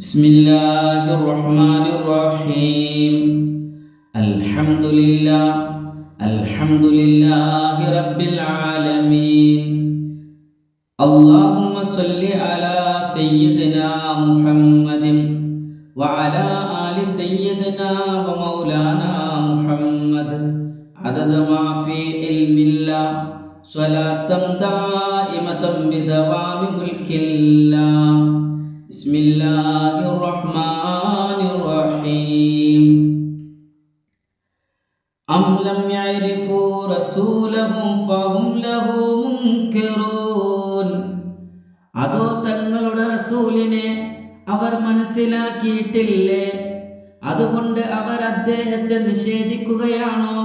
بسم الله الرحمن الرحيم الحمد لله الحمد لله رب العالمين اللهم صل على سيدنا محمد وعلى آل سيدنا ومولانا محمد عدد ما في علم الله صلاة دائمة بدوام ملك الله بسم الله لم يعرفوا رسولهم فهم له منكرون അതോ തങ്ങളുടെ റസൂലിനെ അവർ മനസ്സിലാക്കിയിട്ടില്ലേ അതുകൊണ്ട് അവർ അദ്ദേഹത്തെ നിഷേധിക്കുകയാണോ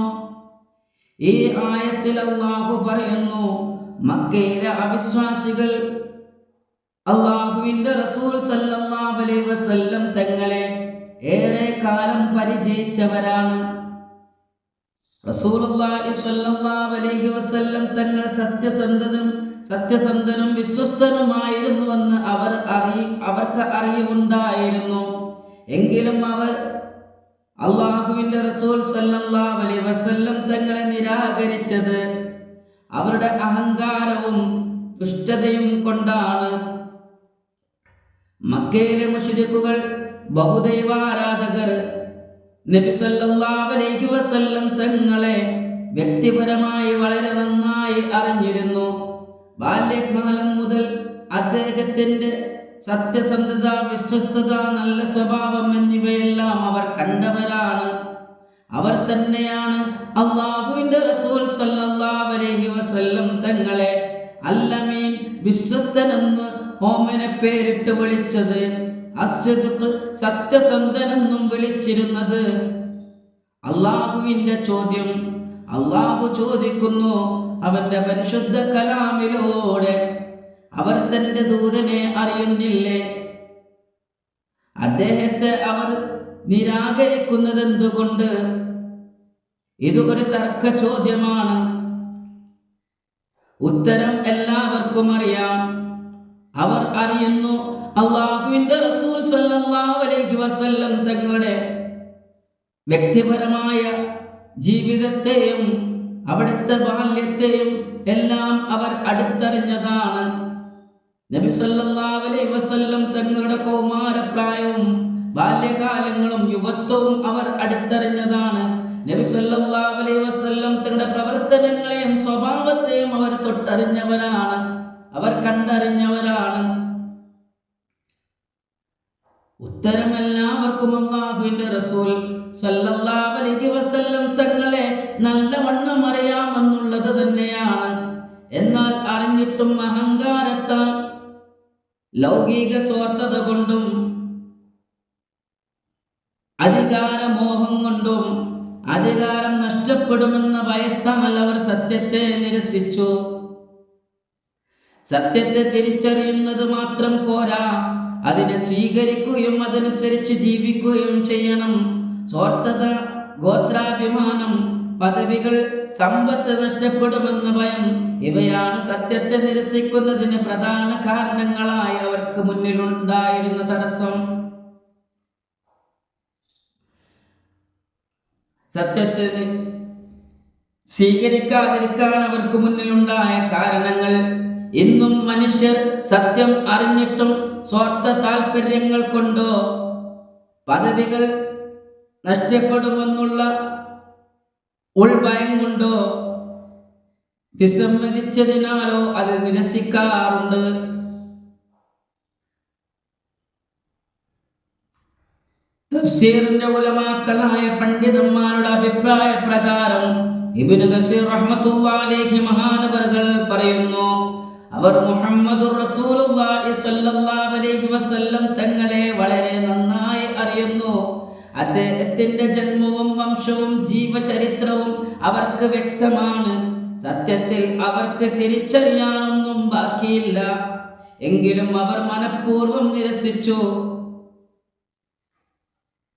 ഈ ആയത്തിൽ അള്ളാഹു പറയുന്നു മക്കയിലെ അവിശ്വാസികൾ അള്ളാഹുവിന്റെ റസൂൽ സല്ലല്ലാഹു അലൈഹി വസല്ലം തങ്ങളെ ഏറെ കാലം പരിചയിച്ചവരാണ് റസൂലുള്ളാഹി സ്വല്ലല്ലാഹു അലൈഹി വസല്ലം തങ്ങൾ സത്യസന്ധനും സത്യസന്ധനും വിശ്വസ്തനുമായിരുന്നുവെന്ന് അവർ അറി അവർക്ക് അറിവുണ്ടായിരുന്നു. എങ്കിലും അവർ അള്ളാഹുവിന്റെ റസൂൽ അലൈഹി വസല്ലം തങ്ങളെ നിരാകരിച്ചത് അവരുടെ അഹങ്കാരവും ദുഷ്ടതയും കൊണ്ടാണ്. മക്കയിലെ മുഷിരിക്കുകൾ ബഹുദൈവാരാധകർ നബി അലൈഹി വസല്ലം തങ്ങളെ വ്യക്തിപരമായി വളരെ നന്നായി അറിഞ്ഞിരുന്നു. ബാല്യകാലം മുതൽ അദ്ദേഹത്തിന്റെ സത്യസന്ധത വിശ്വസ്തത നല്ല സ്വഭാവം എന്നിവയെല്ലാം അവർ കണ്ടവരാണ്. അവർ തന്നെയാണ് അള്ളാഹുവിന്റെ റസൂൽ അലൈഹി വസല്ലം തങ്ങളെ അല്ലമീൻ വിശ്വസ്തനെന്ന് ഓമനെ പേരിട്ട് വിളിച്ചത്. അസ്വദ് സത്യസന്ധനെന്നും വിളിച്ചിരുന്നത്. അള്ളാഹുവിന്റെ ചോദ്യം. അള്ളാഹു ചോദിക്കുന്നു അവന്റെ പരിശുദ്ധ കലാമിലൂടെ അവർ തന്റെ ദൂതനെ അറിയുന്നില്ലേ? അദ്ദേഹത്തെ അവർ നിരാകരിക്കുന്നത് എന്തുകൊണ്ട് ഇത് ഒരു തർക്ക ചോദ്യമാണ്. ഉത്തരം എല്ലാവർക്കും അറിയാം. അവർ അറിയുന്നു അള്ളാഹുവിന്റെ റസൂൽ അലൈഹി വസല്ലം തങ്ങളുടെ വ്യക്തിപരമായ ജീവിതത്തെയും അവിടുത്തെ ബാല്യത്തെയും എല്ലാം അവർ അടുത്തറിഞ്ഞതാണ്. നബി സല്ലല്ലാഹു അലൈഹി വസല്ലം തങ്ങളുടെ കൗമാരപ്രായവും ബാല്യകാലങ്ങളും യുവത്വവും അവർ അടുത്തറിഞ്ഞതാണ്. നബി സല്ലല്ലാഹു അലൈഹി വസല്ലം തങ്ങളുടെ പ്രവർത്തനങ്ങളെയും സ്വഭാവത്തെയും അവർ തൊട്ടറിഞ്ഞവരാണ്. അവർ കണ്ടറിഞ്ഞവരാണ്. ഉത്തരം എല്ലാവർക്കും അള്ളാഹുവിന്റെ റസൂൽ സല്ലല്ലാഹു വസല്ലം തങ്ങളെ നല്ലവണ്ണം അറിയാമെന്നുള്ളത് തന്നെയാണ്. എന്നാൽ അറിഞ്ഞിട്ടും അഹങ്കാരത്താൽ ലൗകിക സ്വാർത്ഥത കൊണ്ടും അധികാരമോഹം കൊണ്ടും അധികാരം നഷ്ടപ്പെടുമെന്ന ഭയത്താൽ അവർ സത്യത്തെ നിരസിച്ചു. സത്യത്തെ തിരിച്ചറിയുന്നത് മാത്രം പോരാ. അതിനെ സ്വീകരിക്കുകയും അതനുസരിച്ച് ജീവിക്കുകയും ചെയ്യണം. സ്വാർത്ഥത ഗോത്രാഭിമാനം പദവികൾ സമ്പത്ത് നഷ്ടപ്പെടുമെന്ന ഭയം ഇവയാണ് സത്യത്തെ നിരസിക്കുന്നതിന് പ്രധാന കാരണങ്ങളായി അവർക്ക് മുന്നിലുണ്ടായിരുന്ന തടസ്സം. സത്യത്തെ സ്വീകരിക്കാതിരിക്കാൻ അവർക്ക് മുന്നിലുണ്ടായ കാരണങ്ങൾ ഇന്നും മനുഷ്യർ സത്യം അറിഞ്ഞിട്ടും സ്വാർത്ഥ താല്പര്യങ്ങൾ കൊണ്ടോ പദവികൾ നഷ്ടപ്പെടുമെന്നുള്ള ഉൾഭയം കൊണ്ടോ വിസമ്മതിച്ചതിനാലോ അത് നിരസിക്കാറുണ്ട്. തഫ്സീറിന്റെ ഉലമാക്കളായ പണ്ഡിതന്മാരുടെ അഭിപ്രായ പ്രകാരം ഇബ്നു റഹ്മത്തുള്ളാഹി മഹാനവറുകൾ പറയുന്നു അവർ വസല്ലം തങ്ങളെ വളരെ നന്നായി അറിയുന്നു. അദ്ദേഹത്തിന്റെ ജന്മവും വംശവും ജീവചരിത്രവും അവർക്ക് വ്യക്തമാണ്. സത്യത്തിൽ അവർക്ക് തിരിച്ചറിയാനൊന്നും ബാക്കിയില്ല. എങ്കിലും അവർ മനഃപൂർവം നിരസിച്ചു.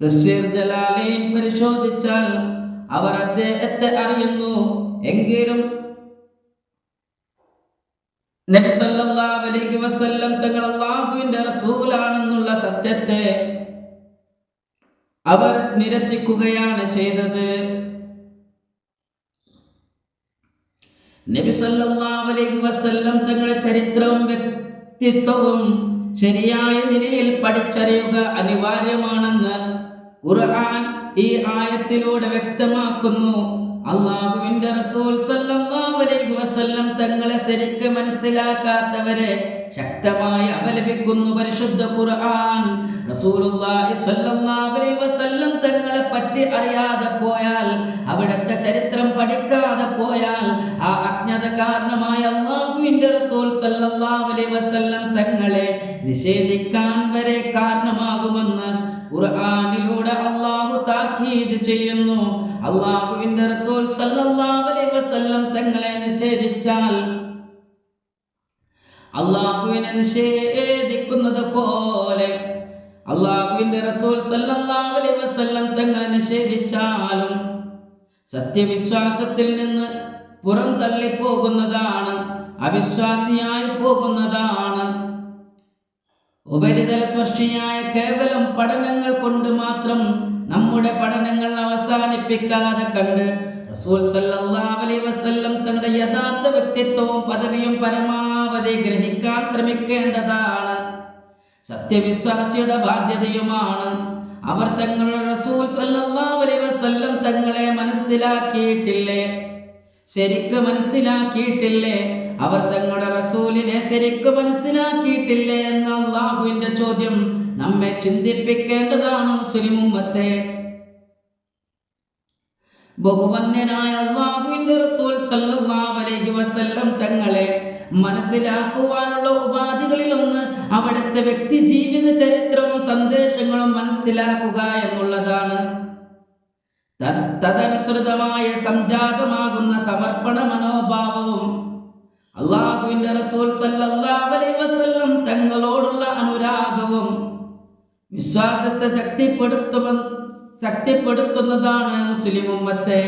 തഫ്സീർ പരിശോധിച്ചാൽ അവർ അദ്ദേഹത്തെ അറിയുന്നു. എങ്കിലും നബി സല്ലല്ലാഹു അലൈഹി വസല്ലം തങ്ങൾ അള്ളാഹുവിന്റെ റസൂലാണെന്നുള്ള സത്യത്തെ അവർ നിരസിക്കുകയാണ് ചെയ്തത്. നബി സല്ലല്ലാഹു വസല്ലം തങ്ങളുടെ ചരിത്രവും വ്യക്തിത്വവും ശരിയായ നിലയിൽ പഠിച്ചറിയുക അനിവാര്യമാണെന്ന് ഖുർആൻ ഈ ആയത്തിലൂടെ വ്യക്തമാക്കുന്നു. അള്ളാഹുവിന്റെ റസൂൽ സല്ലല്ലാഹു അലൈഹി വസല്ലം തങ്ങളെ ശരിക്ക് മനസ്സിലാക്കാത്തവരെ ശക്തമായി അപലപിക്കുന്നു പരിശുദ്ധ ഖുർആൻ. റസൂലുള്ളാഹി സ്വല്ലല്ലാഹു അലൈഹി വസല്ലം തങ്ങളെ പറ്റി അറിയാതെ പോയാൽ അവിടുത്തെ ചരിത്രം പഠിക്കാതെ പോയാൽ ആ അജ്ഞത കാരണമായി അള്ളാഹുവിന്റെ റസൂൽ സല്ലല്ലാഹു അലൈഹി വസല്ലം തങ്ങളെ നിഷേധിക്കാൻ വരെ കാരണമാകുമെന്ന് ഖുർആനിലൂടെ അള്ളാഹു താക്കീത് ചെയ്യുന്നു. അള്ളാഹുവിന്റെ റസൂൽ സല്ലല്ലാഹു അലൈഹി വസല്ലം തങ്ങളെ നിഷേധിച്ചാൽ അള്ളാഹുവിനെ നിഷേധിക്കുന്നത് പോലെ അള്ളാഹുവിന്റെ റസൂൽ സല്ലല്ലാഹു അലൈഹി വസല്ലം തങ്ങളെ നിഷേധിച്ചാലും സത്യവിശ്വാസത്തിൽ നിന്ന് പുറം തള്ളിപ്പോകുന്നതാണ് അവിശ്വാസിയായി പോകുന്നതാണ്. ഉപരിതല സ്പർശിയായ കേവലം പഠനങ്ങൾ കൊണ്ട് മാത്രം നമ്മുടെ പഠനങ്ങൾ അവസാനിപ്പിക്കാതെ കണ്ട് റസൂൽ അലൈഹി വസല്ലം തങ്ങളുടെ യഥാർത്ഥ വ്യക്തിത്വവും പദവിയും പരമാവധി ഗ്രഹിക്കാൻ ശ്രമിക്കേണ്ടതാണ്. സത്യവിശ്വാസിയുടെ ബാധ്യതയുമാണ്. അവർ തങ്ങളുടെ റസൂൽ അലൈഹി വസല്ലം തങ്ങളെ മനസ്സിലാക്കിയിട്ടില്ലേ? ശരിക്ക് മനസ്സിലാക്കിയിട്ടില്ലേ? അവർ തങ്ങളുടെ റസൂലിനെ ശരിക്ക് മനസ്സിലാക്കിയിട്ടില്ലേ എന്ന അള്ളാഹുവിന്റെ ചോദ്യം നമ്മെ ചിന്തിപ്പിക്കേണ്ടതാണ് മുസ്ലിം ഉമ്മത്തെ. ബഹുവന്യനായ റസൂൽ സല്ലല്ലാഹു അലൈഹി വസല്ലം തങ്ങളെ മനസ്സിലാക്കുവാനുള്ള ഉപാധികളിൽ ഒന്ന് അവിടുത്തെ വ്യക്തി ജീവിത ചരിത്രവും സന്ദേശങ്ങളും മനസ്സിലാക്കുക എന്നുള്ളതാണ്. തദ്- തദനുസൃതമായ സംജാതമാകുന്ന സമർപ്പണ മനോഭാവവും അള്ളാഹുവിന്റെ റസൂൽ സല്ലല്ലാഹു അലൈഹി വസല്ലം തങ്ങളോടുള്ള അനുരാഗവും വിശ്വാസത്തെ ശക്തിപ്പെടുത്തുമ ശക്തിപ്പെടുത്തുന്നതാണ് മുസ്ലിം ഉമ്മത്തെ.